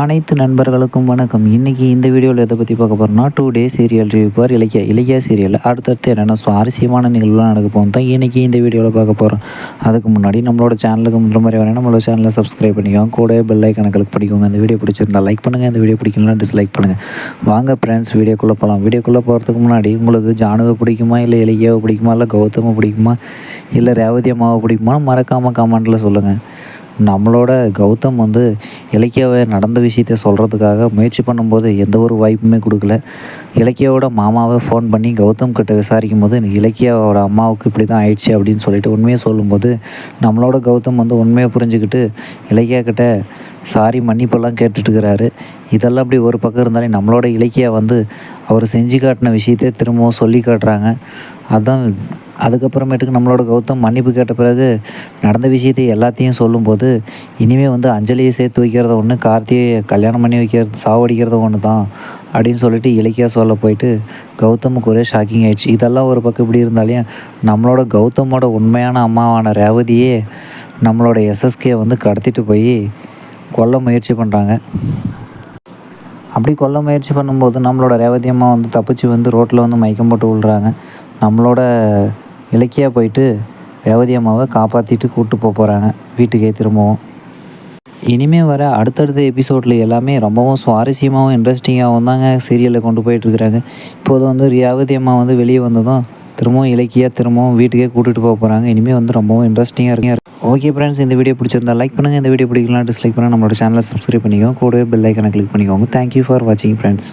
அனைத்து நண்பர்களுக்கும் வணக்கம். இன்றைக்கி இந்த வீடியோவில் எதை பற்றி பார்க்க போகிறோம்னா டூ டே சீரியல் ரிவ்யூவர் இலக்கிய இலக்கிய சீரியல் அடுத்தடுத்து என்னென்ன சுவாரஸ்யமான நிகழ்வுலாம் நடக்க போகும் தான் இன்றைக்கி இந்த வீடியோவில் பார்க்க போகிறோம் அதுக்கு முன்னாடி நம்மளோட சேனலுக்கு முன்ன மாதிரி வேணால் நம்மளோட சேனலை சப்ஸ்கிரைப் பண்ணிக்கோங்க. கூட பெல் ஐக்கனை கிளிக் பண்ணிக்கோங்க. அந்த வீடியோ பிடிச்சிருந்தா லைக் பண்ணுங்கள் இந்த வீடியோ பிடிக்கலாம் டிஸ்லைக் பண்ணுங்கள் வாங்க ஃப்ரெண்ட்ஸ் வீடியோக்குள்ளே போகலாம் வீடியோக்குள்ளே போகிறதுக்கு முன்னாடி உங்களுக்கு ஜானுவை பிடிக்குமா? இல்லை இலக்கியாவை பிடிக்குமா? இல்லை கௌதமை பிடிக்குமா? இல்லை ரேவதி அம்மாவை பிடிக்குமா மறக்காமல் கமெண்ட்டில் சொல்லுங்கள் நம்மளோட கௌதம் வந்து இலக்கியாவை நடந்த விஷயத்த சொல்கிறதுக்காக முயற்சி பண்ணும்போது எந்த ஒரு வாய்ப்புமே கொடுக்கல. இலக்கியாவோட மாமாவை ஃபோன் பண்ணி கௌதம் கிட்ட விசாரிக்கும் போது இலக்கியாவோட அம்மாவுக்கு இப்படி தான் ஆயிடுச்சு அப்படின்னு சொல்லிட்டு உண்மையை சொல்லும்போது நம்மளோட கௌதம் வந்து உண்மையை புரிஞ்சுக்கிட்டு இலக்கியா கிட்ட சாரி மன்னிப்பெல்லாம் கேட்டுட்டுருக்கிறாரு. இதெல்லாம் அப்படி ஒரு பக்கம் இருந்தாலே நம்மளோட இலக்கியா வந்து அவர் செஞ்சு காட்டின விஷயத்தை திரும்பவும் சொல்லி காட்டுறாங்க. அதுதான் அதுக்கப்புறமேட்டுக்கு நம்மளோட கௌதம் மன்னிப்பு கேட்ட பிறகு நடந்த விஷயத்தை எல்லாத்தையும் சொல்லும்போது இனிமேல் வந்து அஞ்சலியை சேர்த்து வைக்கிறத ஒன்று கார்த்தியை கல்யாணம் பண்ணி வைக்கிறது சாவடிக்கிறத ஒன்று தான் அப்படின்னு சொல்லிட்டு இலக்கியா சொல்ல போயிட்டு கௌதமுக்கு ஒரே ஷாக்கிங் ஆயிடுச்சு. இதெல்லாம் ஒரு பக்கம் இப்படி இருந்தாலையும் நம்மளோட கௌதமோட உண்மையான அம்மாவான ரேவதியே நம்மளோட எஸ்எஸ்கே வந்து கடத்திட்டு போய் கொல்ல முயற்சி பண்ணுறாங்க அப்படி கொல்ல முயற்சி பண்ணும்போது நம்மளோட ரேவதி அம்மா வந்து தப்பிச்சு வந்து ரோட்டில் வந்து மயக்கம் போட்டு விழுறாங்க. நம்மளோட இலக்கியா போயிட்டு ரேவதி அம்மாவை காப்பாற்றிட்டு கூப்பிட்டு போக போகிறாங்க வீட்டுக்கே திரும்பவும். இனிமேல் வர அடுத்தடுத்த எபிசோடில் எல்லாமே ரொம்பவும் சுவாரஸ்யமாகவும் இன்ட்ரெஸ்டிங்காகவும் தாங்க சீரியலில் கொண்டு போயிட்டுருக்குறாங்க இப்போது வந்து ரேவதி அம்மா வந்து வெளியே வந்ததும் திரும்பவும் இலக்கியாக திரும்பவும் வீட்டுக்கே கூட்டிகிட்டு போக போகிறாங்க இனிமேல் வந்து ரொம்பவும் இன்ட்ரெஸ்டிங்காக இருக்கு. ஓகே ஃப்ரெண்ட்ஸ் இந்த வீடியோ பிடிச்சிருந்தா லைக் பண்ணுங்கள் இந்த வீடியோ பிடிக்கலாம் டிஸ்லைக் பண்ணுங்கள் நம்மளோட சேனலை சப்ஸ்கிரைப் பண்ணிக்கோங்க. கூடவே பெல் ஐக்கனை கிளிக் பண்ணிக்கோங்க. தேங்க்யூ ஃபார் வாட்சிங் ஃப்ரெண்ட்ஸ்